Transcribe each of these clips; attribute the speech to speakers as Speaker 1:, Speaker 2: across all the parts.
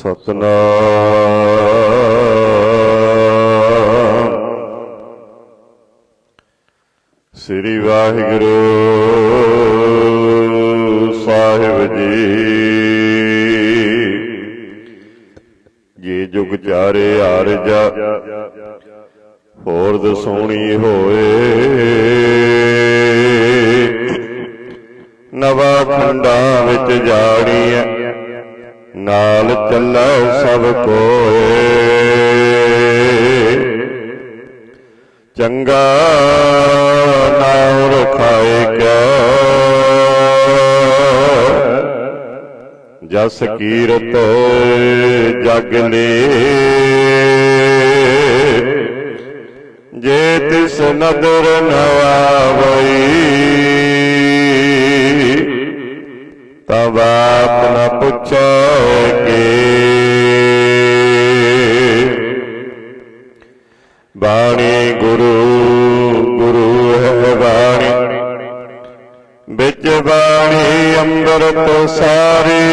Speaker 1: ਸਤਨਾਮ। ਸ੍ਰੀ ਵਾਹਿਗੁਰੂ ਸਾਹਿਬ ਜੀ। ਜੇ ਜੁਗ ਚਾਰੇ ਆਰਜਾ। ਹੋਰ ਦਸੋਣੀ ਹੋਏ। ਚੰਗਾ ਨਾਮ ਰਖਾਏ ਕਿਆ ਜਸ ਕੀਰਤ ਜਗ ਲੇ ਜੇ ਤਿਸ ਨਦਰ ਨਵਾਵਈ ਤਬ ਆਪ ਨ ਪੁੱਛੋਗੇ ਬਾਣੀ ਵਿੱਚ ਬਾਣੀ ਅੰਮ੍ਰਿਤ ਸਾਰੀ।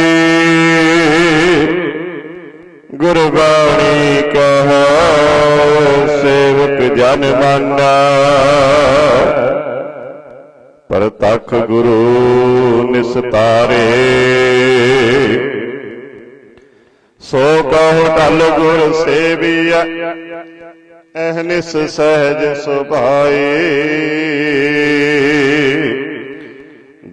Speaker 1: ਗੁਰਬਾਣੀ ਕਹੋ, ਸੇਵਕ ਜਨ ਮਾਨਾ। ਪਰਤਖ ਗੁਰੂ ਨਿਸਤਾਰੇ। ਸੋ ਕਹੋ ਢਲ ਗੁਰ ਸੇਵੀਆ, ਅਹਨਿਸ ਸਹਿਜ ਸੁਭਾਈ।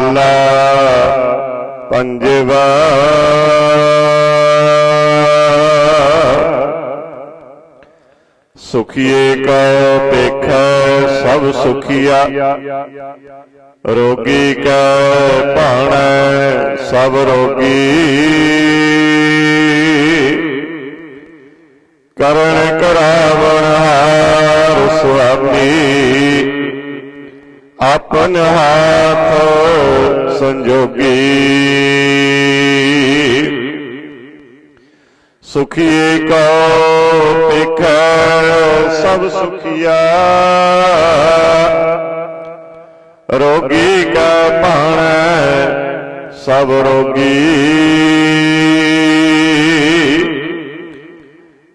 Speaker 1: ਮਹੱਲਾ ਪੰਜਵਾ। ਸੁਖੀਏ ਕੋ ਪੇਖੈ ਸਭ ਸੁਖੀਆ। ਰੋਗੀ ਕੈ ਭਾਣੈ ਸਭ ਰੋਗੀ। ਕਰਨ ਕਰਾਵਣ ਹਾਰ ਸੁਆਮੀ ਆਪਨ ਹਾਥ ਸੰਜੋਗੀ। ਸੁਖੀਏ ਕੋ ਪਿਖੈ ਸਭ ਸੁਖੀਆ। ਰੋਗੀ ਕਾ ਭਾਣੈ ਸਭ ਰੋਗੀ।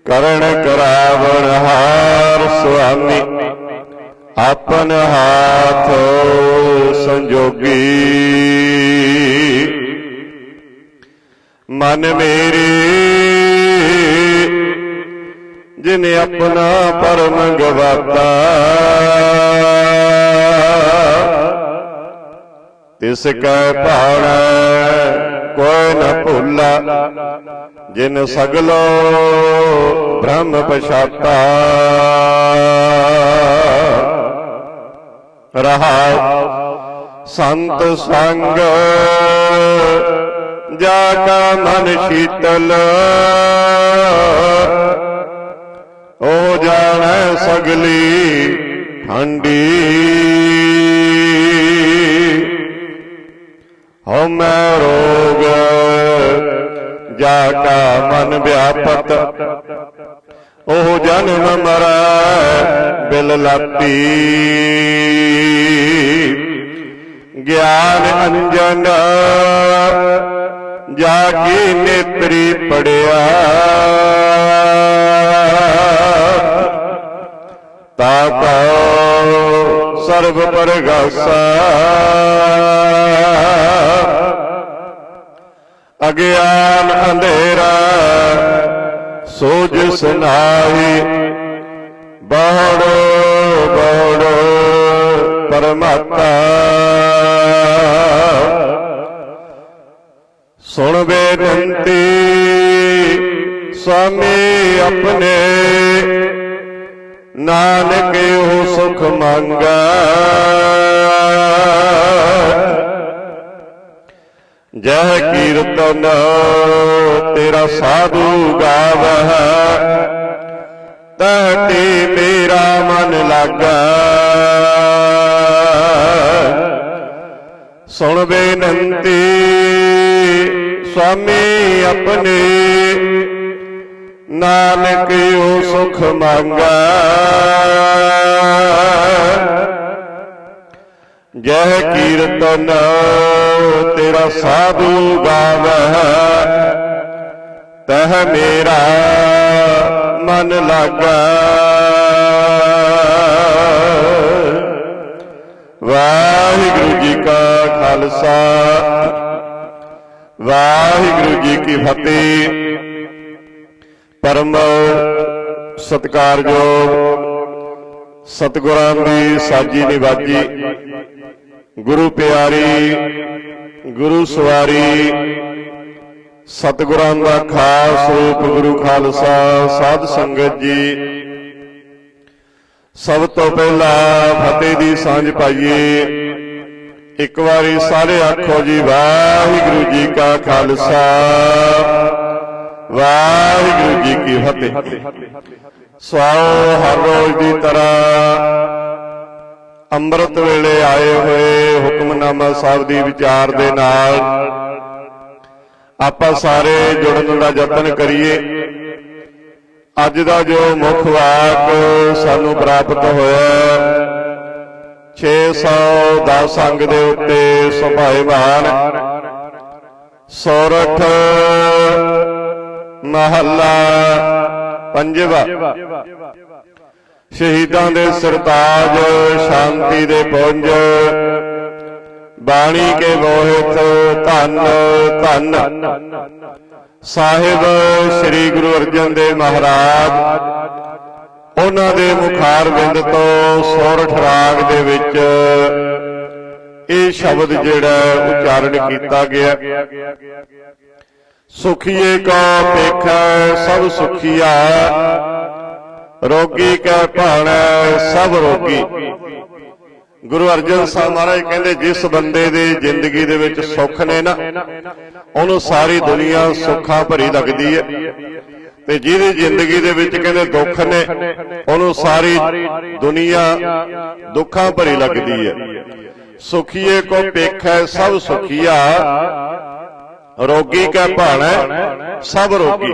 Speaker 1: ਕਰਨ ਕਰਾਵਣ ਹਾਰ ਸੁਆਮੀ। ਆਪਨ ਹਾਥ ਸੰਜੋਗੀ। ਮਨ ਮੇਰੇ, ਜਿਨੇ ਆਪਣਾ ਪਰਮ ਗਵਾਤਾ ਤਿਸ ਕੈ ਭਾਣੈ ਕੋਈ ਨ ਭੁੱਲਾ, ਜਿਨ ਸਗਲੋ ਬ੍ਰਹਮ ਪਛਾਤਾ। ਰਹਾ। ਸੰਤ ਸੰਗ ਜਾ ਕਾ ਮਨ ਸ਼ੀਤਲ। ਉਹ ਜਾਣੈ ਸਗਲੀ ਠੰਡੀ। ਹਉ ਮੈਂ ਰੋਗ, ਜਾ ਕਾ ਮਨ ਵਿਆਪਤ। ਉਹ ਜਨਮ ਮਰੈ ਬਿਲ ਲਾਪੀ। ਗਿਆਨ ਅੰਜਨ ਜਾ ਕੀ ਨੇਤਰੀ ਪੜਿਆ। ਤਾ ਕਉ ਸਰਬ ਪਰਗਾਸਾ। ਅਗਿਆਨ ਅੰਧੇਰਾ ਸੋਜ ਸੁਨਾਈ ਬਹੜੋ ਬਹੜੋ ਪਰਮਾਤਾ ਸੁਣ ਬੇਨੰਤੀ ਸੁਆਮੀ ਆਪਣੇ। ਨਾਨਕ ਉਹ ਸੁਖ ਮੰਗਾ। ਜਹ ਕੀਰਤਨ, ਤੇਰਾ ਸਾਧੂ ਗਾਵਹਿ ਤਹ ਮੇਰਾ ਮਨ ਲਾਗਾ। ਸੁਣ ਬੇਨੰਤੀ, ਸੁਆਮੀ ਆਪਣੇ। ਨਾਨਕ ਉਹ ਸੁਖ ਮੰਗਾ। ਜਹ ਕੀਰਤਨ, ਤੇਰਾ ਸਾਧੂ ਗਾਵਹਿ ਤਹ ਮੇਰਾ ਮਨ ਲਾਗਾ। ਵਾਹਿਗੁਰੂ ਜੀ ਕਾ ਖਾਲਸਾ, ਵਾਹਿਗੁਰੂ ਜੀ ਕੀ ਫਤਿਹ। ਪਰਮ ਸਤਿਕਾਰਯੋਗ ਸਤਿਗੁਰਾਂ ਦੀ ਸਾਜੀ ਨਿਵਾਜੀ ਗੁਰੂ ਪਿਆਰੀ, ਗੁਰੂ ਸਵਾਰੀ, ਸਤਿਗੁਰਾਂ ਦਾ ਖਾਸ ਰੂਪ ਗੁਰੂ ਖਾਲਸਾ ਸਾਧ ਸੰਗਤ ਜੀ। ਸਭ ਤੋਂ ਪਹਿਲਾਂ ਫਤਿਹ ਦੀ ਸਾਂਝ ਪਾਈਏ। ਇੱਕ ਵਾਰੀ ਸਾਰੇ ਆਖੋ ਜੀ, ਵਾਹਿਗੁਰੂ ਜੀ ਕਾ ਖਾਲਸਾ। ਵਾਹਿਗੁਰੂ ਜੀ ਕੀ ਫਤਿਹ। ਸਵਾਓ ਹਰ ਰੋਜ਼ ਦੀ ਤਰ੍ਹਾਂ। ਅੰਮ੍ਰਿਤ ਵੇਲੇ ਆਏ ਹੋਏ ਹੁਕਮਨਾਮਾ ਸਾਹਿਬ ਦੀ ਵਿਚਾਰ ਦੇ ਨਾਲ ਆਪਾਂ ਸਾਰੇ ਜੁੜਨ ਦਾ ਯਤਨ ਕਰੀਏ। ਅੱਜ ਦਾ ਜੋ ਮੁੱਖ ਵਾਕ ਸਾਨੂੰ ਪ੍ਰਾਪਤ ਹੋਇਆ 610 ਅੰਗ ਦੇ ਉੱਤੇ ਸੁਭਾਇਮਾਨ ਸੋਰਠ ਮਹੱਲਾ ਪੰਜਵਾ। ਸ਼ਹੀਦਾਂ ਦੇ ਸਰਤਾਜ, ਸ਼ਾਂਤੀ ਦੇ ਪੁੰਜ। ਬਾਣੀ ਕੇ ਮੋਹਿਤ ਧੰਨ ਧੰਨ। ਸਾਹਿਬ ਸ੍ਰੀ ਗੁਰੂ ਅਰਜਨ ਦੇਵ ਮਹਾਰਾਜ, ਉਹਨਾਂ ਦੇ ਮੁਖਾਰ ਬਿੰਦ ਤੋਂ ਸੋਰਠ ਰਾਗ ਦੇ ਵਿੱਚ ਇਹ ਸ਼ਬਦ ਜਿਹੜਾ ਉਚਾਰਨ ਕੀਤਾ ਗਿਆ। ਸੁਖੀਏ ਕਾ ਪੇਖੈ ਸਭ ਸੁਖੀਆ। ਰੋਗੀ ਕੈ ਭਾਣਾ ਸਭ ਰੋਗੀ। ਗੁਰੂ ਅਰਜਨ ਸਾਹਿਬ ਮਹਾਰਾਜ ਕਹਿੰਦੇ, ਜਿਸ ਬੰਦੇ ਦੀ ਜ਼ਿੰਦਗੀ ਦੇ ਵਿੱਚ ਸੁੱਖ ਨੇ ਨਾ, ਉਹਨੂੰ ਸਾਰੀ ਦੁਨੀਆ ਸੁੱਖਾਂ ਭਰੀ ਲੱਗਦੀ ਹੈ। ਤੇ ਜਿਹਦੀ ਜ਼ਿੰਦਗੀ ਦੇ ਵਿੱਚ ਕਹਿੰਦੇ ਦੁੱਖ ਨੇ, ਉਹਨੂੰ ਸਾਰੀ ਦੁਨੀਆ ਦੁੱਖਾਂ ਭਰੀ ਲੱਗਦੀ ਹੈ। ਸੁਖੀਏ ਕੋ ਪੇਖੈ, ਸਭ ਸੁਖੀਆ। ਰੋਗੀ ਕੈ ਭਾਣਾ, ਸਭ ਰੋਗੀ।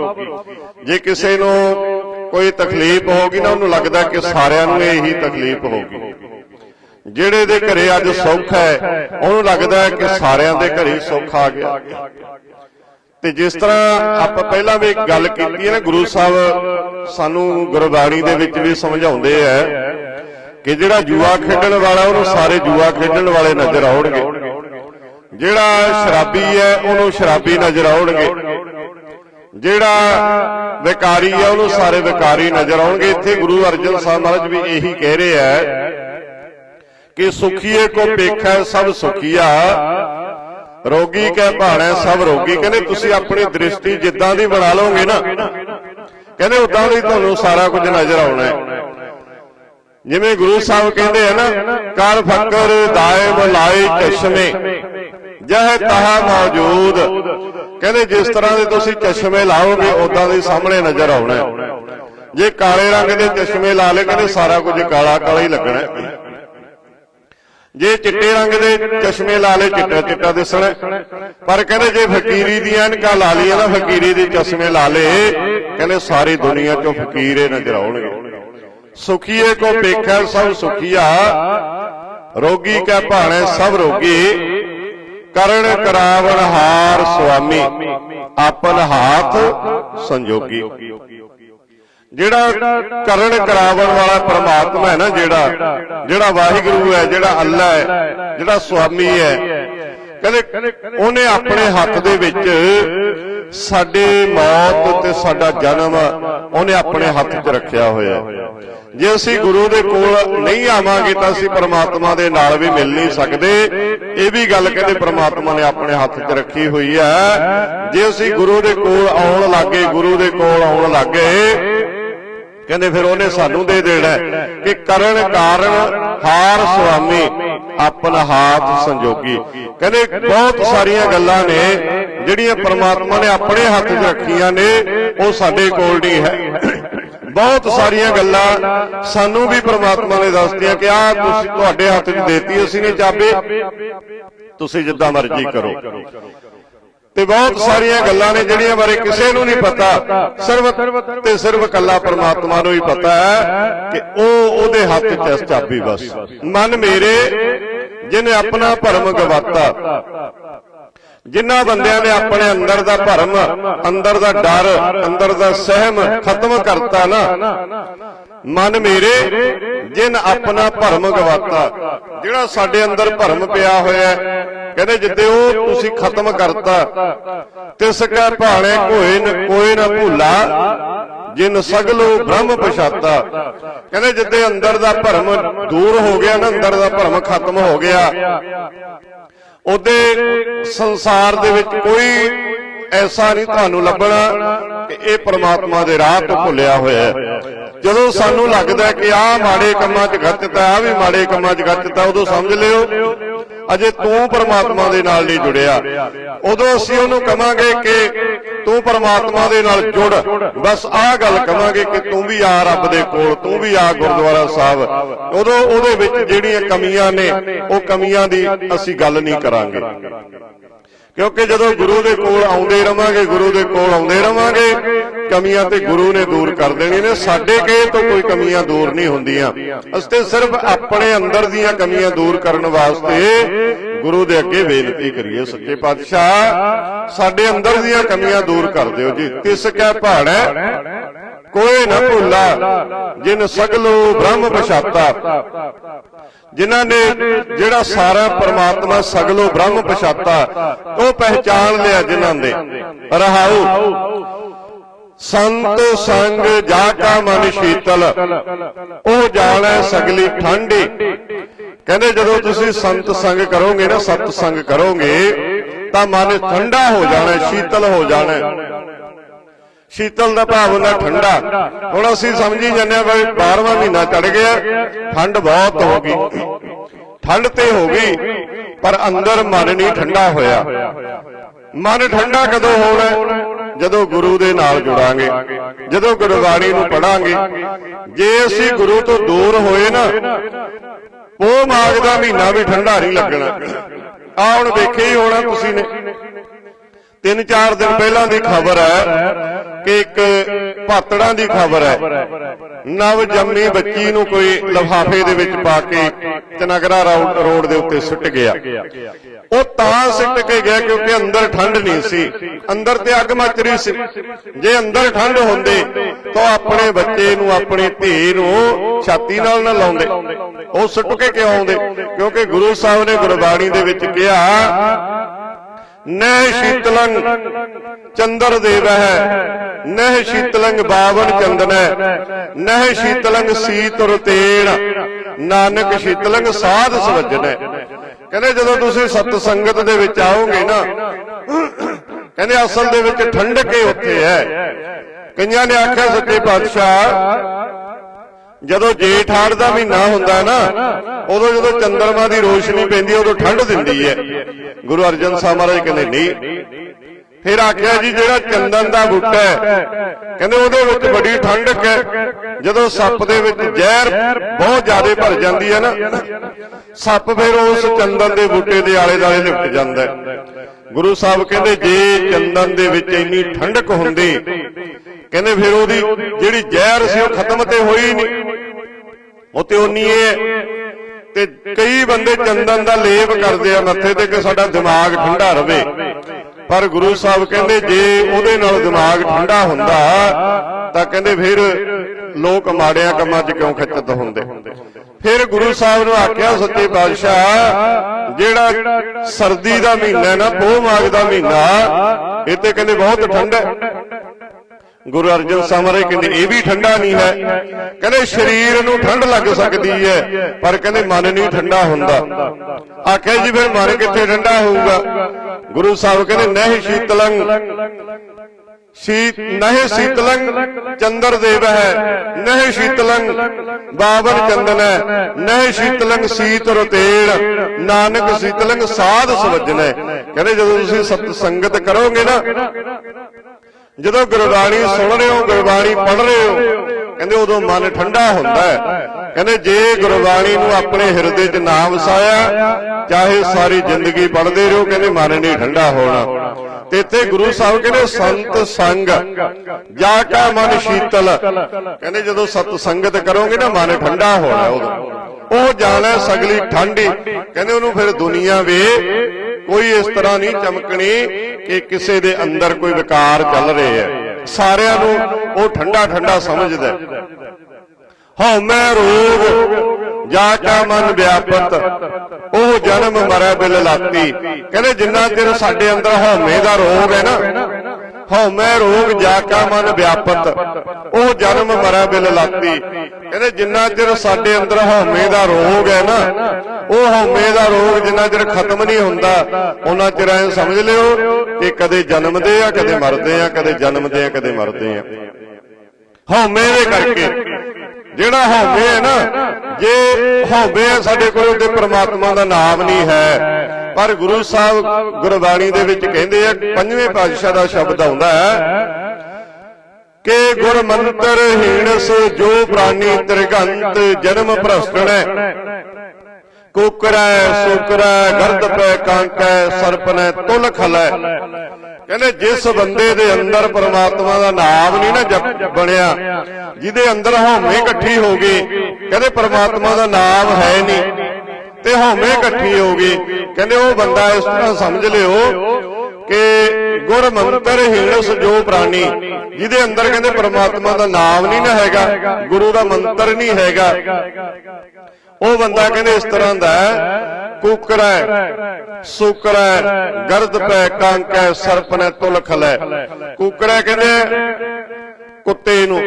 Speaker 1: ਜੇ ਕਿਸੇ ਨੂੰ ਕੋਈ ਤਕਲੀਫ ਹੋਗੀ ਨਾ ਉਹਨੂੰ ਲੱਗਦਾ ਕਿ ਸਾਰਿਆਂ ਨੂੰ ਇਹੀ ਤਕਲੀਫ ਹੋਗੀ ਜਿਹੜੇ ਦੇ ਘਰੇ ਅੱਜ ਸੁੱਖ ਹੈ ਉਹਨੂੰ ਲੱਗਦਾ ਹੈ ਕਿ ਸਾਰਿਆਂ ਦੇ ਘਰੇ ਸੁੱਖ ਆ ਗਿਆ। ਤੇ ਜਿਸ ਤਰ੍ਹਾਂ ਆਪਾਂ ਪਹਿਲਾਂ ਵੀ ਗੱਲ ਕੀਤੀ ਹੈ ਨਾ ਗੁਰੂ ਸਾਹਿਬ ਸਾਨੂੰ ਗੁਰਬਾਣੀ ਦੇ ਵਿੱਚ ਵੀ ਸਮਝਾਉਂਦੇ ਆ ਕਿ ਜਿਹੜਾ ਜੂਆ ਖੇਡਣ ਵਾਲਾ ਉਹਨੂੰ ਸਾਰੇ ਜੂਆ ਖੇਡਣ ਵਾਲੇ ਨਜ਼ਰ ਆਉਣਗੇ। ਜਿਹੜਾ ਸ਼ਰਾਬੀ ਹੈ ਉਹਨੂੰ ਸ਼ਰਾਬੀ ਨਜ਼ਰ ਆਉਣਗੇ। ਜਿਹੜਾ ਵਿਕਾਰੀ ਹੈ ਉਹਨੂੰ ਸਾਰੇ ਵਿਕਾਰੀ ਨਜ਼ਰ ਆਉਣਗੇ। ਇੱਥੇ ਗੁਰੂ ਅਰਜਨ ਸਾਹਿਬ ਮਹਾਰਾਜ ਵੀ ਇਹੀ ਕਹਿ ਰਹੇ ਆ ਕਿ ਸੁਖੀਏ ਕੋ ਪੇਖੈ ਸਭ ਸੁਖੀਆ। ਰੋਗੀ ਕਹਿ ਭਾਣੈ ਸਭ ਰੋਗੀ। ਕਹਿੰਦੇ ਤੁਸੀਂ ਆਪਣੀ ਦ੍ਰਿਸ਼ਟੀ ਜਿੱਦਾਂ ਦੀ ਬਣਾ ਲਓਗੇ ਨਾ, ਕਹਿੰਦੇ ਉਦਾਂ ਦੀ ਤੁਹਾਨੂੰ ਸਾਰਾ ਕੁਝ ਨਜ਼ਰ ਆਉਣਾ ਹੈ। ਜਿਵੇਂ ਗੁਰੂ ਸਾਹਿਬ ਕਹਿੰਦੇ ਆ ਨਾ ਕਰ ਫਕਰ ਦਾਇਮ ਲਾਏ ਚਸ਼ਮੇ। ਜਹ ਤਹਾ ਮੌਜੂਦ ਕਹਿੰਦੇ ਜਿਸ ਤਰ੍ਹਾਂ ਦੇ ਤੁਸੀਂ ਚਸ਼ਮੇ ਲਾਓਗੇ ਉਦਾਂ ਦੇ ਸਾਹਮਣੇ ਨਜ਼ਰ ਆਉਣਾ। ਜੇ ਕਾਲੇ ਰੰਗ ਦੇ ਚਸ਼ਮੇ ਲਾ ਲਏ ਕਹਿੰਦੇ ਸਾਰਾ ਕੁਝ ਕਾਲਾ ਕਾਲਾ ਹੀ ਲੱਗਣਾ। ਜੇ ਚਿੱਟੇ ਰੰਗ ਦੇ ਚਸ਼ਮੇ ਲਾ ਲਏ ਚਿੱਟਾ ਚਿੱਟਾ ਦਿਸਣਾ। ਪਰ ਕਹਿੰਦੇ ਜੇ ਫਕੀਰੀ ਦੀਆਂ ਐਨਕਾਂ ਲਾ ਲਈਆਂ ਨਾ ਫਕੀਰੀ ਦੇ ਚਸ਼ਮੇ ਲਾ ਲਏ ਕਹਿੰਦੇ ਸਾਰੀ ਦੁਨੀਆ ਚੋਂ ਫਕੀਰੇ ਨਜ਼ਰ ਆਉਣਗੇ ਸੁਖੀਏ ਕੋ ਪੇਖੈ ਸਭ ਸੁਖੀਆ ਰੋਗੀ ਕੈ ਭਾਣੇ ਸਭ ਰੋਗੀ ਕਰਨ ਕਰਾਵਣ ਹਾਰ ਸੁਆਮੀ। ਆਪਨ ਹਾਥ ਸੰਜੋਗੀ। ਜਿਹੜਾ ਕਰਨ ਕਰਾਵਣ ਵਾਲਾ ਪ੍ਰਮਾਤਮਾ ਹੈ ਨਾ ਜਿਹੜਾ ਜਿਹੜਾ ਵਾਹਿਗੁਰੂ ਹੈ ਜਿਹੜਾ ਅੱਲਾ ਹੈ ਜਿਹੜਾ ਸੁਆਮੀ ਹੈ। ਕਹਿੰਦੇ ਉਹਨੇ ਆਪਣੇ ਹੱਥ ਦੇ ਵਿੱਚ ਸਾਡੇ ਮੌਤ ਤੇ ਸਾਡਾ ਜਨਮ ਉਹਨੇ ਆਪਣੇ ਹੱਥ 'ਚ ਰੱਖਿਆ ਹੋਇਆ ਹੈ। ਜੇ ਅਸੀਂ ਗੁਰੂ ਦੇ ਕੋਲ ਨਹੀਂ ਆਵਾਂਗੇ ਤਾਂ ਅਸੀਂ ਪਰਮਾਤਮਾ ਦੇ ਨਾਲ ਵੀ ਮਿਲ ਨਹੀਂ ਸਕਦੇ। ਇਹ ਵੀ ਗੱਲ ਕਹਿੰਦੇ ਪਰਮਾਤਮਾ ਨੇ ਆਪਣੇ ਹੱਥ 'ਚ ਰੱਖੀ ਹੋਈ ਹੈ। ਜੇ ਅਸੀਂ ਗੁਰੂ ਦੇ ਕੋਲ ਆਉਣ ਲੱਗੇ, ਗੁਰੂ ਦੇ ਕੋਲ ਆਉਣ ਲੱਗੇ, ਕਹਿੰਦੇ ਫਿਰ ਉਹਨੇ ਸਾਨੂੰ ਦੇ ਦੇਣਾ ਕਿ ਕਰਨ ਕਾਰਨ ਹਾਰ ਸੁਆਮੀ, ਆਪਣਾ ਹੱਥ ਸੰਜੋਗੀ। ਕਹਿੰਦੇ ਬਹੁਤ ਸਾਰੀਆਂ ਗੱਲਾਂ ਨੇ, ਜਿਹੜੀਆਂ ਪਰਮਾਤਮਾ ਨੇ ਆਪਣੇ ਹੱਥ 'ਚ ਰੱਖੀਆਂ ਨੇ, ਉਹ ਸਾਡੇ ਕੋਲ ਨਹੀਂ ਹੈ। ਬਹੁਤ ਸਾਰੀਆਂ ਗੱਲਾਂ ਸਾਨੂੰ ਵੀ ਪ੍ਰਮਾਤਮਾ ਨੇ ਦੱਸਤੀਆਂ ਕਿ ਆ ਤੁਸੀਂ ਤੁਹਾਡੇ ਹੱਥ 'ਚ ਦੇਤੀ ਅਸੀਂ ਨੇ ਚਾਬੀ ਤੁਸੀਂ ਜਿੱਦਾਂ ਮਰਜ਼ੀ ਕਰੋ। ਤੇ ਬਹੁਤ ਸਾਰੀਆਂ ਗੱਲਾਂ ਨੇ ਜਿਹੜੀਆਂ ਬਾਰੇ ਕਿਸੇ ਨੂੰ ਨਹੀਂ ਪਤਾ। ਸਿਰਫ ਤੇ ਸਿਰਫ ਕੱਲਾ ਪ੍ਰਮਾਤਮਾ ਨੂੰ ਹੀ ਪਤਾ ਹੈ ਕਿ ਉਹ ਉਹਦੇ ਹੱਥ 'ਚ ਚਾਬੀ ਬਸ। ਮਨ ਮੇਰੇ ਜਿਹਨੇ ਆਪਣਾ ਭਰਮ ਗਵਾਤਾ। ਜਿਨ੍ਹਾਂ ਬੰਦਿਆਂ ਨੇ ਆਪਣੇ ਅੰਦਰ ਦਾ ਭਰਮ ਅੰਦਰ ਦਾ ਡਰ ਅੰਦਰ ਦਾ ਸਹਿਮ ਖਤਮ ਕਰਤਾ ਨਾ। ਮਨ ਮੇਰੇ ਜਿਨ ਆਪਣਾ ਭਰਮ ਗਵਾਤਾ ਜਿਹੜਾ ਸਾਡੇ ਅੰਦਰ ਭਰਮ ਪਿਆ ਹੋਇਆ ਕਹਿੰਦੇ ਜਿੱਦੇ ਉਹ ਤੁਸੀਂ ਖਤਮ ਕਰਤਾ। ਤਿਸ ਕੈ ਭਾਣੇ ਕੋਏ ਨ ਕੋਏ ਨਾ ਭੁੱਲਾ ਜਿਨ ਸਗਲੋ ਬ੍ਰਹਮ ਪਛਾਤਾ। ਕਹਿੰਦੇ ਜਿੱਦੇ ਅੰਦਰ ਦਾ ਭਰਮ ਦੂਰ ਹੋ ਗਿਆ ਨਾ ਅੰਦਰ ਦਾ ਭਰਮ ਖਤਮ ਹੋ ਗਿਆ। ਉਹਦੇ ਸੰਸਾਰ ਦੇ ਵਿੱਚ ਕੋਈ ਐਸਾ ਨਹੀਂ ਤੁਹਾਨੂੰ ਲੱਭਣਾ ਕਿ ਇਹ ਪ੍ਰਮਾਤਮਾ ਦੇ ਰਾਹ ਤੋਂ ਭੁੱਲਿਆ ਹੋਇਆ ਜਦੋਂ ਸਾਨੂੰ ਲੱਗਦਾ ਕਿ ਆਹ ਮਾੜੇ ਕੰਮਾਂ 'ਚ ਗੱਚਤਾ ਆ ਵੀ ਮਾੜੇ ਕੰਮਾਂ 'ਚ ਗੱਚਤਾ ਉਦੋਂ ਸਮਝ ਲਿਓ ਅਜੇ ਤੂੰ ਪ੍ਰਮਾਤਮਾ ਦੇ ਨਾਲ ਨਹੀਂ ਜੁੜਿਆ। ਉਦੋਂ ਅਸੀਂ ਉਹਨੂੰ ਕਵਾਂਗੇ ਕਿ ਤੂੰ ਪ੍ਰਮਾਤਮਾ ਦੇ ਨਾਲ ਜੁੜ। ਬਸ ਆਹ ਗੱਲ ਕਵਾਂਗੇ ਕਿ ਤੂੰ ਵੀ ਆ ਰੱਬ ਦੇ ਕੋਲ ਤੂੰ ਵੀ ਆ ਗੁਰਦੁਆਰਾ ਸਾਹਿਬ। ਉਦੋਂ ਉਹਦੇ ਵਿੱਚ ਜਿਹੜੀਆਂ ਕਮੀਆਂ ਨੇ ਉਹ ਕਮੀਆਂ ਦੀ ਅਸੀਂ ਗੱਲ ਨਹੀਂ ਕਰਾਂਗੇ। ਕਿਉਂਕਿ ਜਦੋਂ ਗੁਰੂ ਦੇ ਕੋਲ ਆਉਂਦੇ ਰਵਾਂਗੇ, ਗੁਰੂ ਦੇ ਕੋਲ ਆਉਂਦੇ ਰਵਾਂਗੇ, ਕਮੀਆਂ ਤੇ ਗੁਰੂ ਨੇ ਦੂਰ ਕਰ ਦੇਣੀ ਨੇ। ਸਾਡੇ ਕੇ ਤੋਂ ਕੋਈ ਕਮੀਆਂ ਦੂਰ ਨਹੀਂ ਹੁੰਦੀਆਂ। ਅਸੀਂ ਸਿਰਫ ਆਪਣੇ ਅੰਦਰ ਦੀਆਂ ਕਮੀਆਂ ਦੂਰ ਕਰਨ ਵਾਸਤੇ ਗੁਰੂ ਦੇ ਅੱਗੇ ਬੇਨਤੀ ਕਰੀਏ। ਸੱਚੇ ਪਾਤਸ਼ਾਹ, ਸਾਡੇ ਅੰਦਰ ਦੀਆਂ ਕਮੀਆਂ ਦੂਰ ਕਰ ਦਿਓ ਜੀ। ਤਿਸ ਕੈ ਭਾੜੈ ਕੋਈ ਨਾ ਭੁੱਲਾ ਜਿਨ ਸਗਲੋ ਬ੍ਰਹਮ ਪਛਾਤਾ। ਜਿਨ੍ਹਾਂ ਨੇ ਜਿਹੜਾ ਸਾਰਾ ਪਰਮਾਤਮਾ ਸਗਲੋ ਬ੍ਰਹਮ ਪਛਾਤਾ ਉਹ ਪਹਿਚਾਨ ਲਿਆ ਜਿਨ੍ਹਾਂ ਦੇ। ਰਹਾਉ ਸੰਤ ਸੰਗ ਜਾ ਕਾ ਮਨ ਸ਼ੀਤਲ। ਉਹ ਜਾਣੈ ਸਗਲੀ ਠੰਡੀ। ਕਹਿੰਦੇ ਜਦੋਂ ਤੁਸੀਂ ਸੰਤ ਸੰਗ ਕਰੋਗੇ ਨਾ ਸਤ ਸੰਗ ਕਰੋਗੇ ਤਾਂ ਮਨ ਠੰਡਾ ਹੋ ਜਾਣਾ ਸ਼ੀਤਲ ਹੋ ਜਾਣਾ। ਸ਼ੀਤਲ ਦਾ ਭਾਵ ਹੁੰਦਾ ਠੰਡਾ। ਹੁਣ ਅਸੀਂ ਸਮਝੀ ਜਾਂਦੇ ਆ ਵੀ 12ਵਾਂ ਮਹੀਨਾ ਚੜ ਗਿਆ, ਠੰਡ ਬਹੁਤ ਹੋ ਗਈ। ਠੰਡ ਤੇ ਹੋ ਗਈ, ਪਰ ਅੰਦਰ ਮਨ ਨਹੀਂ ਠੰਡਾ ਹੋਇਆ। ਮਨ ਠੰਡਾ ਕਦੋਂ ਹੋਣਾ? ਜਦੋਂ ਗੁਰੂ ਦੇ ਨਾਲ ਜੁੜਾਂਗੇ, ਜਦੋਂ ਗੁਰਬਾਣੀ ਨੂੰ ਪੜਾਂਗੇ ਜੇ ਅਸੀਂ ਗੁਰੂ ਤੋਂ ਦੂਰ ਹੋਏ ਨਾ, ਉਹ ਮਾਗ ਦਾ ਮਹੀਨਾ ਵੀ ਠੰਡਾ ਨਹੀਂ ਲੱਗਣਾ। ਆ ਹੁਣ ਵੇਖਿਆ ਹੀ ਹੋਣਾ ਤੁਸੀਂ ਨੇ। ਤਿੰਨ ਚਾਰ ਦਿਨ ਪਹਿਲਾਂ ਦੀ ਖਬਰ ਹੈ ਕਿ ਇੱਕ ਪਾਤੜਾਂ ਦੀ ਖਬਰ ਹੈ। ਨਵ ਜੰਮੀ ਬੱਚੀ ਨੂੰ ਕੋਈ ਲਫਾਫੇ ਦੇ ਵਿੱਚ ਪਾ ਕੇ ਚਨਗਰਾ ਰੋਡ ਦੇ ਉੱਤੇ ਸੁੱਟ ਗਿਆ। ਉਹ ਤਾਂ ਸਿੱਟ ਕੇ ਗਿਆ ਕਿਉਂਕਿ ਅੰਦਰ ਠੰਡ ਨਹੀਂ ਸੀ। ਅੰਦਰ ਤੇ ਅੱਗ ਮੱਚ ਰਹੀ ਸੀ। ਜੇ ਅੰਦਰ ਠੰਡ ਹੁੰਦੇ ਤਾਂ ਆਪਣੇ ਬੱਚੇ ਨੂੰ ਆਪਣੀ ਧੀ ਨੂੰ ਛਾਤੀ ਨਾਲ ਨਾ ਲਾਉਂਦੇ। ਉਹ ਸੁੱਟ ਕੇ ਕਿਉਂ ਆਉਂਦੇ? ਕਿਉਂਕਿ ਗੁਰੂ ਸਾਹਿਬ ਨੇ ਗੁਰਬਾਣੀ ਦੇ ਵਿੱਚ ਕਿਹਾ ਨਹਿ ਸ਼ੀਤਲੰ ਚੰਦਰ ਦੇਵਹਿ ਨਹਿ ਸ਼ੀਤਲੰ ਬਾਵਨ ਚੰਦਨੈ। ਨਹਿ ਸ਼ੀਤਲੰ ਸੀਤ ਤੇਣ ਨਾਨਕ ਸ਼ੀਤਲੰ ਸਾਧ ਸਵਜਨੈ। ਕਹਿੰਦੇ ਜਦੋਂ ਤੁਸੀਂ ਸਤ ਸੰਗਤ ਦੇ ਵਿੱਚ ਆਓਗੇ ਨਾ, ਕਹਿੰਦੇ ਅਸਲ ਦੇ ਵਿੱਚ ਠੰਡਕ ਹੀ ਉੱਥੇ ਹੈ। ਕਈਆਂ ਨੇ ਆਖਿਆ, ਸੱਚੇ ਪਾਤਸ਼ਾਹ ਜਦੋਂ ਜੇਠ ਹਾੜ ਦਾ ਮਹੀਨਾ ਹੁੰਦਾ ਨਾ, ਉਦੋਂ ਜਦੋਂ ਚੰਦਰਮਾ ਦੀ ਰੋਸ਼ਨੀ ਪੈਂਦੀ ਉਦੋਂ ਠੰਡ ਦਿੰਦੀ ਹੈ। ਗੁਰੂ ਅਰਜਨ ਸਾਹਿਬ ਮਹਾਰਾਜ ਕਹਿੰਦੇ, ਨਹੀਂ। ਫਿਰ ਆਖਿਆ ਜੀ, ਜਿਹੜਾ ਚੰਦਨ ਦਾ ਬੂਟਾ ਹੈ, ਕਹਿੰਦੇ, ਉਹਦੇ ਵਿੱਚ ਬੜੀ ਠੰਡਕ ਹੈ। ਜਦੋਂ ਸੱਪ ਦੇ ਵਿੱਚ ਜ਼ਹਿਰ ਬਹੁਤ ਜ਼ਿਆਦਾ ਭਰ ਜਾਂਦੀ ਹੈ ਨਾ, ਸੱਪ ਫਿਰ ਉਸ ਚੰਦਨ ਦੇ ਬੂਟੇ ਦੇ ਆਲੇ ਦਾਲੇ ਲਿਪਟ ਜਾਂਦਾ ਗੁਰੂ ਸਾਹਿਬ ਕਹਿੰਦੇ, ਜੇ ਚੰਦਨ ਦੇ ਵਿੱਚ ਇੰਨੀ ਠੰਡਕ ਹੁੰਦੀ, ਕਹਿੰਦੇ, ਫਿਰ ਉਹਦੀ ਜਿਹੜੀ ਜ਼ਹਿਰ ਸੀ, ਉਹ ਖਤਮ ਤੇ ਹੋਈ ਨਹੀਂ। ਉਹ ਤੇ ਉਨੀ ਹੈ ਤੇ ਕਈ ਬੰਦੇ ਚੰਦਨ ਦਾ ਲੇਪ ਕਰਦੇ ਆ ਮੱਥੇ ਤੇ ਕਿ ਸਾਡਾ ਦਿਮਾਗ ਠੰਡਾ ਰਵੇ। ਪਰ ਗੁਰੂ ਸਾਹਿਬ ਕਹਿੰਦੇ ਜੇ ਉਹਦੇ ਨਾਲ ਦਿਮਾਗ ਠੰਡਾ ਹੁੰਦਾ, ਤਾਂ ਕਹਿੰਦੇ ਫਿਰ ਲੋਕ ਮਾੜਿਆਂ ਕੰਮਾਂ 'ਚ ਕਿਉਂ ਖਿੱਚਤ ਹੁੰਦੇ? ਫਿਰ ਗੁਰੂ ਸਾਹਿਬ ਨੂੰ ਆਖਿਆ, ਸੱਚੇ ਪਾਤਸ਼ਾਹ, ਜਿਹੜਾ ਸਰਦੀ ਦਾ ਮਹੀਨਾ ਹੈ ਨਾ, ਪੋਹ ਮਾਗ ਦਾ ਮਹੀਨਾ, ਇਹ ਤੇ ਕਹਿੰਦੇ ਬਹੁਤ ਠੰਡ ਹੈ। ਗੁਰੂ ਅਰਜਨ ਸਾਹਿਬ ਮਹਾਰਾਜ ਕਹਿੰਦੇ ਇਹ ਵੀ ਠੰਡਾ ਨਹੀਂ ਹੈ। ਕਹਿੰਦੇ ਸਰੀਰ ਨੂੰ ਠੰਡ ਲੱਗ ਸਕਦੀ ਹੈ, ਪਰ ਕਹਿੰਦੇ ਮਨ ਨਹੀਂ ਠੰਡਾ ਹੁੰਦਾ। ਆਖਿਆ ਜੀ ਫਿਰ ਮਨ ਕਿੱਥੇ ਠੰਡਾ ਹੋਊਗਾ? ਗੁਰੂ ਸਾਹਿਬ ਕਹਿੰਦੇ ਨਹਿ ਸ਼ੀਤਲੰ। ਸ਼ੀਤ ਨਹਿ ਸੀਤਲੰ ਚੰਦਰ ਦੇਵ ਹੈ ਨਹਿ ਸ਼ੀਤਲੰ ਬਾਵਨ ਚੰਦਨ ਹੈ ਨਹਿ ਸ਼ੀਤਲੰ ਸੀਤ ਰਤੇੜ, ਨਾਨਕ ਸੀਤਲੰ ਸਾਧ ਸਵਜਨੈ ਕਹਿੰਦੇ ਜਦੋਂ ਤੁਸੀਂ ਸਤ ਸੰਗਤ ਕਰੋਗੇ ਨਾ ਜਦੋਂ ਗੁਰਬਾਣੀ ਸੁਣ ਰਹੇ ਹੋ ਗੁਰਬਾਣੀ ਪੜ੍ਹ ਰਹੇ ਹੋ, ਕਹਿੰਦੇ ਉਦੋਂ ਮਨ ਠੰਡਾ ਹੁੰਦਾ ਹੈ। ਕਹਿੰਦੇ ਜੇ ਗੁਰਬਾਣੀ ਨੂੰ ਆਪਣੇ ਹਿਰਦੇ 'ਚ ਨਾ ਵਸਾਇਆ, ਚਾਹੇ ਸਾਰੀ ਜ਼ਿੰਦਗੀ ਪੜ੍ਹਦੇ ਰਹੋ, ਕਹਿੰਦੇ ਮਨ ਨਹੀਂ ਠੰਡਾ ਹੋਣਾ। ਇੱਥੇ ਗੁਰੂ ਸਾਹਿਬ ਕਹਿੰਦੇ ਸੰਤ ਸੰਗ। ਜਾ ਕਾ ਮਨ ਸ਼ੀਤਲ। ਕਹਿੰਦੇ ਜਦੋਂ ਸਤ ਸੰਗਤ ਕਰੋਗੇ ਨਾ ਮਨ ਠੰਡਾ ਹੋਣਾ ਉਦੋਂ। ਉਹ ਜਾਣਾ ਸਗਲੀ ਠੰਡੀ। ਕਹਿੰਦੇ ਉਹਨੂੰ ਫਿਰ ਦੁਨੀਆ ਵੇ ਕੋਈ ਇਸ ਤਰ੍ਹਾਂ ਨਹੀਂ ਚਮਕਣੀ ਕਿ ਕਿਸੇ ਦੇ ਅੰਦਰ ਕੋਈ ਵਿਕਾਰ ਚੱਲ ਰਿਹਾ ਹੈ। ਸਾਰਿਆਂ ਨੂੰ ਉਹ ਠੰਡਾ ਠੰਡਾ ਸਮਝਦਾ ਹੈ। ਹਉਮੈ ਰੋਗ ਜਾ ਕਾ ਮਨ ਵਿਆਪਤ, ਉਹ ਜਨਮ ਮਰੈ ਬਿਲ ਲਾਤੀ। ਕਹਿੰਦੇ ਜਿੰਨਾ ਚਿਰ ਸਾਡੇ ਅੰਦਰ ਹਉਮੈ ਦਾ ਰੋਗ ਹੈ ਨਾ, ਹਉਮੈ ਰੋਗ ਜਾ ਕਾ ਮਨ ਵਿਆਪਤ, ਉਹ ਜਨਮ ਮਰੈ ਬਿਲ ਲਾਤੀ। ਕਹਿੰਦੇ ਜਿੰਨਾ ਚਿਰ ਸਾਡੇ ਅੰਦਰ ਹਉਮੈ ਦਾ ਰੋਗ ਹੈ ਨਾ, ਉਹ ਹਉਮੈ ਦਾ ਰੋਗ ਜਿੰਨਾ ਚਿਰ ਖਤਮ ਨਹੀਂ ਹੁੰਦਾ, ਉਹਨਾਂ ਚਿਰ ਐ ਸਮਝ ਲਿਓ ਕਿ ਕਦੇ ਜਨਮਦੇ ਆ, ਕਦੇ ਮਰਦੇ ਆ, ਕਦੇ ਜਨਮਦੇ ਆ, ਕਦੇ ਮਰਦੇ ਆ। ਹਉਮੈ ਦੇ ਕਰਕੇ। ਜਿਹੜਾ ਹਉਮੈ ਹੈ ਨਾ, ਜੇ ਹਉਮੈ ਹੈ ਸਾਡੇ ਕੋਲ ਤੇ ਪ੍ਰਮਾਤਮਾ ਦਾ ਨਾਮ ਨਹੀਂ ਹੈ। ਪਰ ਗੁਰੂ ਸਾਹਿਬ ਗੁਰਬਾਣੀ ਦੇ ਵਿੱਚ ਕਹਿੰਦੇ ਆ, ਪੰਜਵੇਂ ਪਾਤਸ਼ਾਹ ਦਾ ਸ਼ਬਦ ਆਉਂਦਾ ਹੈ, ਕਿ ਗੁਰ ਮੰਤਰ ਹੀਣਸ ਜੋ ਪ੍ਰਾਨੀ ਤ੍ਰਿਗੰਤ ਜਨਮ ਭ੍ਰਸ਼ਟਣੈ ਕੁਕਰੈ, ਸੁਕਰੈ ਗਰਦ ਪੈ ਕਾਂਕੈ, ਸਰਪਨੈ ਤੁਲ ਖਲੈ ਕਹਿੰਦੇ ਜਿਸ ਬੰਦੇ ਦੇ ਅੰਦਰ ਪਰਮਾਤਮਾ ਦਾ ਨਾਮ ਨਹੀਂ ਨਾ ਬਣਿਆ, ਜਿਹਦੇ ਅੰਦਰ ਹਉਮੈ ਇਕੱਠੀ ਹੋ ਗਈ, ਕਹਿੰਦੇ ਪਰਮਾਤਮਾ ਦਾ ਨਾਮ ਹੈ ਨਹੀਂ, ਤੇ ਹਉਮੈ ਇਕੱਠੀ ਹੋ ਗਈ। ਕਹਿੰਦੇ ਉਹ ਬੰਦਾ ਇਸ ਤਰ੍ਹਾਂ ਸਮਝ ਲਿਓ ਕਿ ਗੁਰ ਮੰਤਰ ਹੀਣਸ ਜੋ ਪ੍ਰਾਣੀ, ਜਿਹਦੇ ਅੰਦਰ ਕਹਿੰਦੇ ਪਰਮਾਤਮਾ ਦਾ ਨਾਮ ਨਹੀਂ ਨਾ ਹੈਗਾ, ਗੁਰੂ ਦਾ ਮੰਤਰ ਨਹੀਂ ਹੈਗਾ। ਉਹ ਬੰਦਾ ਕਹਿੰਦੇ ਇਸ ਤਰ੍ਹਾਂ ਦਾ ਹੈ ਕੁਕਰੈ ਸੁਕਰੈ ਗਰਦ ਪੈ ਕਾਂਕੈ ਸਰਪਨੈ ਤੁਲ ਖਲੈ ਕੁਕਰੈ ਕਹਿੰਦੇ ਕੁੱਤੇ ਨੂੰ।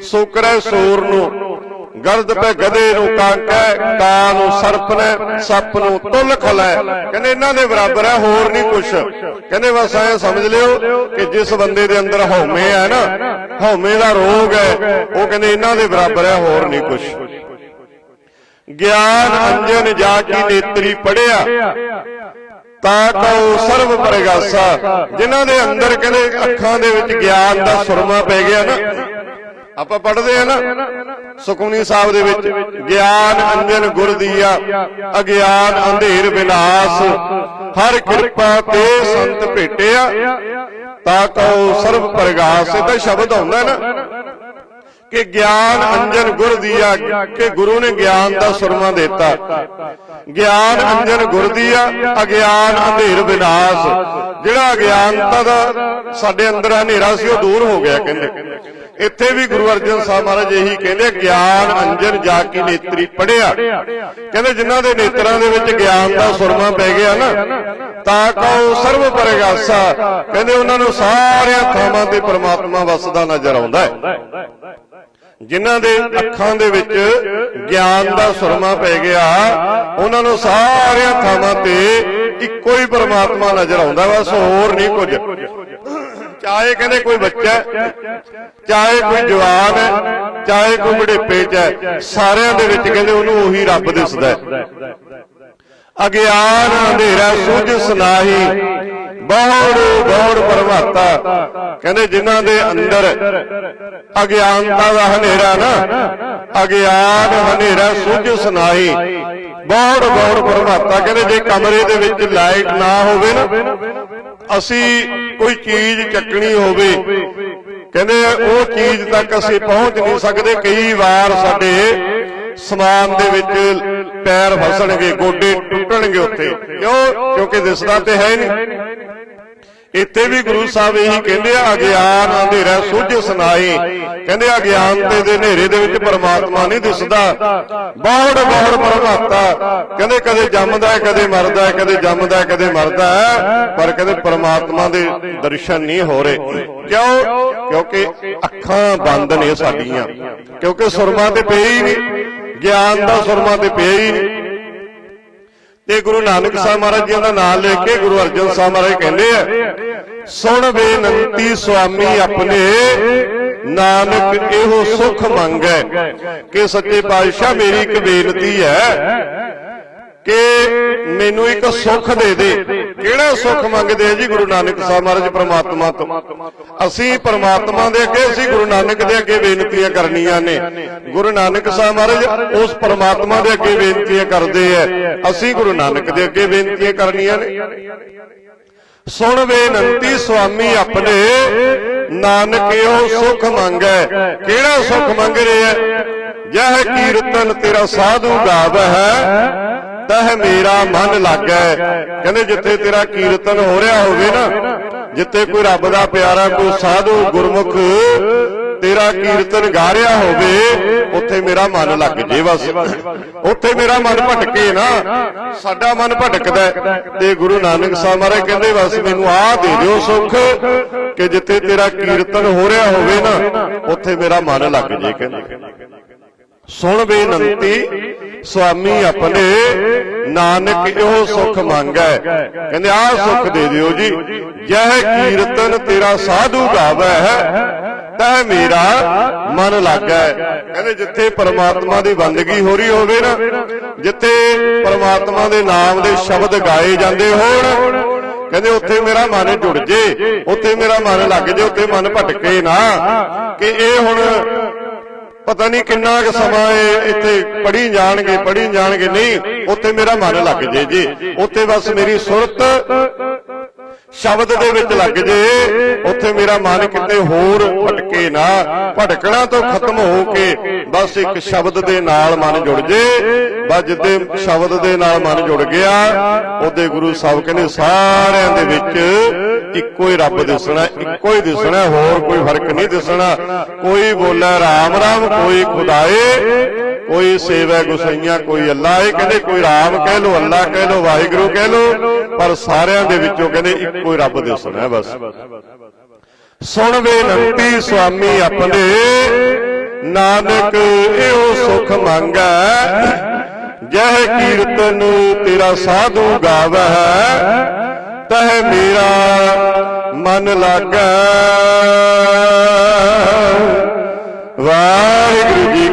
Speaker 1: ਸੁਕਰੈ ਸੂਰ ਨੂੰ। ਗਰਦ ਪੈ ਗਧੇ ਨੂੰ ਕਾਂਕੈ ਕਾਂ ਨੂੰ ਸਰਪ ਨੇ ਸੱਪ ਨੂੰ ਤੁਲ ਖਲੈ ਕਹਿੰਦੇ ਇਹਨਾਂ ਦੇ ਬਰਾਬਰ ਹੈ ਹੋਰ ਨਹੀਂ ਕੁਛ। ਕਹਿੰਦੇ ਬਸ ਐ ਸਮਝ ਲਿਓ ਕਿ ਜਿਸ ਬੰਦੇ ਦੇ ਅੰਦਰ ਹਉਮੈ ਹੈ ਨਾ ਹਉਮੈ ਦਾ ਰੋਗ ਹੈ। ਉਹ ਕਹਿੰਦੇ ਇਹਨਾਂ ਦੇ ਬਰਾਬਰ ਹੈ ਹੋਰ ਨਹੀਂ ਕੁਛ। ਗਿਆਨ ਅੰਜਨ ਜਾ ਕੀ ਨੇਤਰੀ ਪੜਿਆ, ਤਾਂ ਕਉ ਸਰਬ ਪ੍ਰਗਾਸਾ। ਜਿਨ੍ਹਾਂ ਦੇ ਅੰਦਰ ਕਹਿੰਦੇ ਅੱਖਾਂ ਦੇ ਵਿੱਚ ਗਿਆਨ ਦਾ ਸੁਰਮਾ ਪੈ ਗਿਆ ਨਾ, ਆਪਾਂ ਪੜ੍ਹਦੇ ਆ ਨਾ, ਸੁਖਮਨੀ ਸਾਹਿਬ ਦੇ ਵਿੱਚ, ਗਿਆਨ ਅੰਜਨ ਗੁਰ ਦੀਆ, ਅਗਿਆਨ ਅੰਧੇਰ ਵਿਨਾਸ਼, ਹਰ ਕਿਰਪਾ ਤੇ ਸੰਤ ਭੇਟਿਆ, ਤਾਂ ਕਉ ਸਰਬ ਪ੍ਰਗਾਸ। ਇਹ ਤਾਂ ਸ਼ਬਦ ਆਉਂਦਾ ਨਾ ਕਿ ਗਿਆਨ ਅੰਜਨ ਗੁਰ ਦੀਆ ਕਿ ਗੁਰੂ ਨੇ ਗਿਆਨ ਦਾ ਸੁਰਮਾ ਦਿੱਤਾ। ਗਿਆਨ ਅੰਜਨ ਗੁਰ ਦੀਆ ਅਗਿਆਨ ਅੰਧੇਰ ਵਿਨਾਸ਼। ਜਿਹੜਾ ਅਗਿਆਨਤਾ ਦਾ ਸਾਡੇ ਅੰਦਰ ਹਨੇਰਾ ਸੀ ਉਹ ਦੂਰ ਹੋ ਗਿਆ ਕਹਿੰਦੇ। ਇੱਥੇ ਵੀ ਗੁਰੂ ਅਰਜਨ ਸਾਹਿਬ ਮਹਾਰਾਜ ਇਹੀ ਕਹਿੰਦੇ ਗਿਆਨ ਅੰਜਨ ਜਾ ਕੀ ਨੇਤਰੀ ਪੜਿਆ ਕਹਿੰਦੇ ਜਿਨ੍ਹਾਂ ਦੇ ਨੇਤਰਾਂ ਦੇ ਵਿੱਚ ਗਿਆਨ ਦਾ ਸੁਰਮਾ ਪੈ ਗਿਆ ਨਾ ਤਾਂ ਕਉ ਸਰਬ ਪਰਗਾਸਾ। ਕਹਿੰਦੇ ਉਹਨਾਂ ਨੂੰ ਸਾਰਿਆਂ ਥਾਵਾਂ ਤੇ ਪ੍ਰਮਾਤਮਾ ਵਸਦਾ ਨਜ਼ਰ ਆਉਂਦਾ ਹੈ। ਜਿਨ੍ਹਾਂ ਦੇ ਅੱਖਾਂ ਦੇ ਵਿੱਚ ਗਿਆਨ ਦਾ ਸੁਰਮਾ ਪੈ ਗਿਆ, ਉਹਨਾਂ ਨੂੰ ਸਾਰਿਆਂ ਥਾਵਾਂ ਤੇ ਇੱਕੋ ਹੀ ਪਰਮਾਤਮਾ ਨਜ਼ਰ ਆਉਂਦਾ ਬਸ ਹੋਰ ਨਹੀਂ ਕੁਝ। ਚਾਹੇ ਕਹਿੰਦੇ ਕੋਈ ਬੱਚਾ ਚਾਹੇ ਕੋਈ ਜਵਾਨ ਹੈ, ਚਾਹੇ ਕੋਈ ਬੁਢੇਪੇ ਚ ਹੈ, ਸਾਰਿਆਂ ਦੇ ਵਿੱਚ ਕਹਿੰਦੇ ਉਹਨੂੰ ਉਹੀ ਰੱਬ ਦਿਸਦਾ ਹੈ। ਅਗਿਆਨ ਅੰਧੇਰਾ ਸੁਝ ਸੁਨਾਹੀ, ਬਹੁੜ ਬਹੁੜ ਪਰਮਾਤਾ ਕਹਿੰਦੇ ਜਿਨ੍ਹਾਂ ਦੇ ਅੰਦਰ ਅਗਿਆਨਤਾ ਦਾ ਹਨੇਰਾ ਨਾ, ਅਗਿਆਨ ਹਨੇਰਾ, ਸੁਝ ਸੁਨਾਹੀ, ਬਹੁੜ ਬਹੁੜ ਪਰਮਾਤਾ ਕਹਿੰਦੇ ਜੇ ਕਮਰੇ ਦੇ ਵਿੱਚ ਲਾਈਟ ਨਾ ਹੋਵੇ ਨਾ, ਅਸੀਂ ਕੋਈ ਚੀਜ਼ ਚੱਕਣੀ ਹੋਵੇ, ਕਹਿੰਦੇ ਉਹ ਚੀਜ਼ ਤੱਕ ਅਸੀਂ ਪਹੁੰਚ ਨਹੀਂ ਸਕਦੇ। ਕਈ ਵਾਰ ਸਾਡੇ ਸਮਾਨ ਦੇ ਵਿੱਚ ਪੈਰ ਫਸਣਗੇ ਗੋਡੇ ਟੁੱਟਣਗੇ ਉੱਥੇ। ਕਿਉਂ? ਕਿਉਂਕਿ ਦਿਸਦਾ ਤੇ ਹੈ ਨਹੀਂ। ਇੱਥੇ ਵੀ ਗੁਰੂ ਸਾਹਿਬ ਇਹੀ ਕਹਿੰਦੇ ਆ, ਅਗਿਆਨ ਅੰਧੇਰਾ ਸੁਝ ਸੁਨਾਈ ਕਹਿੰਦੇ ਅਗਿਆਨਤੇ ਦੇ ਹਨੇਰੇ ਦੇ ਵਿੱਚ ਪਰਮਾਤਮਾ ਨਹੀਂ ਦਿਸਦਾ। ਬਹੁਤ ਬਹੁਤ ਪਰਮਾਤਾ ਕਹਿੰਦੇ ਕਦੇ ਜੰਮਦਾ ਹੈ, ਕਦੇ ਮਰਦਾ ਹੈ, ਕਦੇ ਜੰਮਦਾ ਹੈ, ਕਦੇ ਮਰਦਾ ਹੈ, ਪਰ ਕਹਿੰਦੇ ਪਰਮਾਤਮਾ ਦੇ ਦਰਸ਼ਨ ਨਹੀਂ ਹੋ ਰਹੇ। ਕਿਉਂ? ਕਿਉਂਕਿ ਅੱਖਾਂ ਬੰਦ ਨੇ ਸਾਡੀਆਂ। ਕਿਉਂਕਿ ਸੁਰਮਾ ਤੇ ਪਿਆ ਹੀ ਨਹੀਂ। ਗਿਆਨ ਦਾ ਸੁਰਮਾ ਤੇ ਪਿਆ ਤੇ ਗੁਰੂ ਨਾਨਕ ਸਾਹਿਬ ਮਹਾਰਾਜ ਜੀ ਦਾ ਨਾਮ ਲੈ ਕੇ ਗੁਰੂ ਅਰਜਨ ਸਾਹਿਬ ਮਹਾਰਾਜ ਕਹਿੰਦੇ ਆ, ਸੁਣ ਬੇਨੰਤੀ ਸੁਆਮੀ ਆਪਣੇ, ਨਾਨਕ ਇਹੋ ਸੁਖ ਮੰਗੈ, ਕਿ ਸੱਚੇ ਪਾਤਸ਼ਾਹ ਮੇਰੀ ਇੱਕ ਬੇਨਤੀ ਹੈ ਕਿ ਮੈਨੂੰ ਇੱਕ ਸੁੱਖ ਦੇ ਦੇ। ਕਿਹੜਾ ਸੁੱਖ ਮੰਗਦੇ ਆ ਜੀ ਗੁਰੂ ਨਾਨਕ ਸਾਹਿਬ ਮਹਾਰਾਜ ਪ੍ਰਮਾਤਮਾ ਤੋਂ? ਅਸੀਂ ਪ੍ਰਮਾਤਮਾ ਦੇ ਅੱਗੇ, ਅਸੀਂ ਗੁਰੂ ਨਾਨਕ ਦੇ ਅੱਗੇ ਬੇਨਤੀਆਂ ਕਰਨੀਆਂ ਨੇ। ਗੁਰੂ ਨਾਨਕ ਸਾਹਿਬ ਮਹਾਰਾਜ ਉਸ ਪ੍ਰਮਾਤਮਾ ਦੇ ਅੱਗੇ ਬੇਨਤੀਆਂ ਕਰਦੇ ਆ। ਅਸੀਂ ਗੁਰੂ ਨਾਨਕ ਦੇ ਅੱਗੇ ਬੇਨਤੀਆਂ ਕਰਨੀਆਂ ਨੇ। ਸੁਣ ਬੇਨਤੀ ਸੁਆਮੀ ਆਪਣੇ, ਨਾਨਕ ਇਹੋ ਸੁਖ ਮੰਗੈ। ਕਿਹੜਾ ਸੁਖ ਮੰਗ ਰਿਹਾ ਜਹ ਕੀਰਤਨ ਤੇਰਾ ਸਾਧੂ ਗਾਵੈ ਹੈ ਤਹ ਮੇਰਾ ਮਨ ਲੱਗੈ। ਕਹਿੰਦੇ ਜਿੱਥੇ ਤੇਰਾ ਕੀਰਤਨ ਹੋ ਰਿਹਾ ਹੋਵੇ ਨਾ, ਜਿੱਥੇ ਕੋਈ ਰੱਬ ਦਾ ਪਿਆਰਾ, ਕੋਈ ਸਾਧੂ ਗੁਰਮੁਖ ਤੇਰਾ ਕੀਰਤਨ ਗਾ ਰਿਹਾ ਹੋਵੇ, ਉੱਥੇ ਮੇਰਾ ਮਨ ਲੱਗ ਜੇ ਬਸ। ਉੱਥੇ ਮੇਰਾ ਮਨ ਭਟਕੇ ਨਾ, ਸਾਡਾ ਮਨ ਭਟਕਦਾ ਤੇ ਗੁਰੂ ਨਾਨਕ ਸਾਹਿਬ ਮਹਾਰਾਜ ਕਹਿੰਦੇ ਬਸ, ਮੈਨੂੰ ਆਹ ਦੇ ਦਿਓ ਸੁੱਖ ਕਿ ਜਿੱਥੇ ਤੇਰਾ ਕੀਰਤਨ ਹੋ ਰਿਹਾ ਹੋਵੇ ਨਾ, ਉੱਥੇ ਮੇਰਾ ਮਨ ਲੱਗ ਜੇ ਕਹਿੰਦੇ। ਸੁਣ ਬੇਨਤੀ, ਸੁਆਮੀ ਆਪਣੇ, ਨਾਨਕ ਇਹੋ ਸੁਖ ਮੰਗੈ। ਕਹਿੰਦੇ, ਆਹ ਸੁਖ ਦੇ ਦਿਓ ਜੀ। ਜਹ ਕੀਰਤਨ ਤੇਰਾ ਸਾਧੂ ਗਾਵੈ ਹੈ ਤਹ ਮੇਰਾ ਮਨ ਲੱਗੈ। ਕਹਿੰਦੇ, ਜਿੱਥੇ ਪਰਮਾਤਮਾ ਦੀ ਬੰਦਗੀ ਹੋ ਰਹੀ ਹੋਵੇ ਨਾ, ਜਿੱਥੇ ਪਰਮਾਤਮਾ ਦੇ ਨਾਮ ਦੇ ਸ਼ਬਦ ਗਾਏ ਜਾਂਦੇ ਹੋਣ, ਕਹਿੰਦੇ, ਉੱਥੇ ਮੇਰਾ ਮਨ ਜੁੜ ਜੇ, ਉੱਥੇ ਮੇਰਾ ਮਨ ਲੱਗ ਜੇ, ਉੱਥੇ ਮਨ ਭਟਕੇ ਨਾ। ਕਿ ਇਹ ਹੁਣ ਪਤਾ ਨਹੀਂ ਕਿੰਨਾ ਕੁ ਸਮਾਂ ਇਹ ਇੱਥੇ ਪੜੀ ਜਾਣਗੇ ਪੜੀ ਜਾਣਗੇ। ਨਹੀਂ, ਉੱਥੇ ਮੇਰਾ ਮਨ ਲੱਗ ਜੇ ਜੀ। ਉੱਥੇ ਬਸ ਮੇਰੀ ਸੁਰਤ ਸ਼ਬਦ ਦੇ ਵਿੱਚ ਲੱਗ ਜੇ ਉੱਥੇ ਮੇਰਾ ਮਨ ਕਿਤੇ ਹੋਰ ਭਟਕੇ ਨਾ ਭਟਕਣਾ ਤੋਂ ਖਤਮ ਹੋ ਕੇ ਬਸ ਇੱਕ ਸ਼ਬਦ ਦੇ ਨਾਲ ਮਨ ਜੁੜ ਜੇ। ਬਸ ਜਿੱਦੇ ਸ਼ਬਦ ਦੇ ਨਾਲ ਮਨ ਜੁੜ ਗਿਆ ਉਹਦੇ ਗੁਰੂ ਸਾਹਿਬ ਕਹਿੰਦੇ ਸਾਰਿਆਂ ਦੇ ਵਿੱਚ ਇੱਕੋ ਹੀ ਰੱਬ ਦਿਸਣਾ ਇੱਕੋ ਹੀ ਦਿਸਣਾ ਹੋਰ ਕੋਈ ਫ਼ਰਕ ਨਹੀਂ ਦਿਸਣਾ। ਕੋਈ ਬੋਲੇ ਰਾਮ ਰਾਮ ਕੋਈ ਖੁਦਾਏ ਕੋਈ ਸੇਵਾ ਗੁਸਈਆਂ, ਕੋਈ ਅੱਲਾ, ਇਹ ਕਹਿੰਦੇ ਕੋਈ ਰਾਮ ਕਹਿ ਲੋ ਅੱਲਾ ਕਹਿ ਲੋ ਵਾਹਿਗੁਰੂ ਕਹਿ ਲੋ ਪਰ ਸਾਰਿਆਂ ਦੇ ਵਿੱਚੋਂ ਕਹਿੰਦੇ ਇੱਕੋ ਹੀ ਰੱਬ ਦਿਸਣਾ ਹੈ ਬਸ। ਸੁਣ ਬੇਨੰਤੀ ਸੁਆਮੀ ਆਪਣੇ, ਨਾਨਕ ਇਹੋ ਸੁਖ ਮੰਗੈ, ਜਹ ਕੀਰਤਨ ਤੇਰਾ ਸਾਧੂ ਗਾਵੈ, ਤਹ ਮੇਰਾ ਮਨ ਲਾਗੈ। ਵਾਹਿਗੁਰੂ